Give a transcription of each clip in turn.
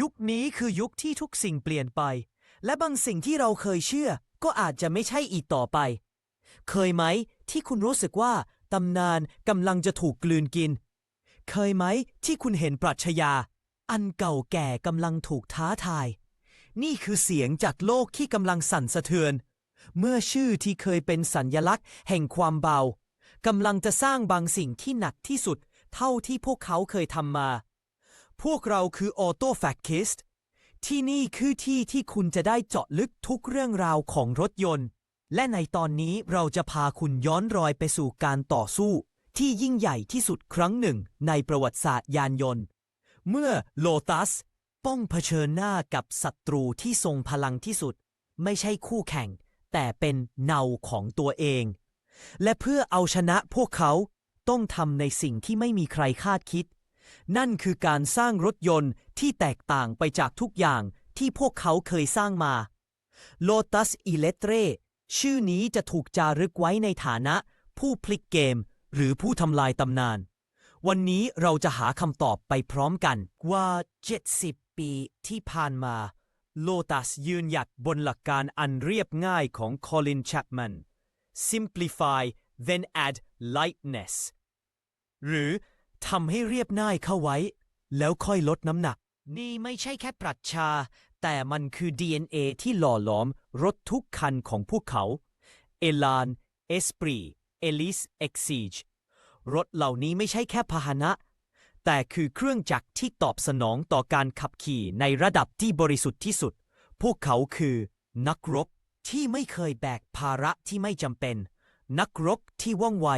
ยุคนี้คือยุคที่ทุกสิ่งเปลี่ยนไป และบางสิ่งที่เราเคยเชื่อ ก็อาจจะไม่ใช่อีกต่อไป เคยไหมที่คุณรู้สึกว่าตำนานกำลังจะถูกกลืนกิน เคยไหมที่คุณเห็นปรัชญา อันเก่าแก่กำลังถูกท้าทาย นี่คือเสียงจากโลกที่กำลังสั่นสะเทือน เมื่อชื่อที่เคยเป็นสัญญลักษณ์ แห่งความเบากำลังจะสร้างบางสิ่งที่หนักที่สุด เท่าที่พวกเขาเคยทำมา พวกเราคือ Auto Fact k i s t ที่นี่คือที่ที่คุณจะได้เจาะลึกทุกเรื่องราวของรถยนต์ และในตอนนี้เราจะพาคุณย้อนรอยไปสู่การต่อสู้ ที่ยิ่งใหญ่ที่สุดครั้งหนึ่งในประวัติศาสตร์ยานยนต์ เมื่อโลตัสต้องเผชิญหน้ากับศัตรูที่ทรงพลังที่สุด ไม่ใช่คู่แข่ง แต่เป็นเนาของตัวเอง และเพื่อเอาชนะพวกเขาต้องทำในสิ่งที่ไม่มีใครคาดคิด นั่นคือการสร้างรถยนต์ที่แตกต่างไปจากทุกอย่างที่พวกเขาเคยสร้างมา Lotus e l e t r e ชื่อนี้จะถูกจารึกไว้ในฐานะ ผู้พลิกเกม หรือผู้ทำลายตำนาน วันนี้เราจะหาคำตอบไปพร้อมกันว่า 70 ปีที่ผ่านมา Lotus ยืนหยัดบนหลักการอันเรียบง่ายของ Colin Chapman Simplify then add lightness หรือ ทำให้เรียบง่ายเข้าไว้ แล้วค่อยลดน้ำหนัก นี่ไม่ใช่แค่ปรัชญาแต่มันคือ DNA ที่หล่อหลอมรถทุกคันของพวกเขา เอลาน เอสปรี เอลิส เอ็กซีจรถเหล่านี้ไม่ใช่แค่พาหนะ แต่คือเครื่องจักรที่ตอบสนองต่อการขับขี่ในระดับที่บริสุทธิ์ที่สุด พวกเขาคือนักรบที่ไม่เคยแบกภาระที่ไม่จำเป็น นักรบที่ว่องไว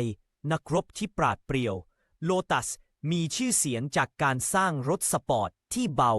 นักรบที่ปราดเปรียว โลตัสมีชื่อเสียงจากการสร้างรถสปอร์ตที่เบา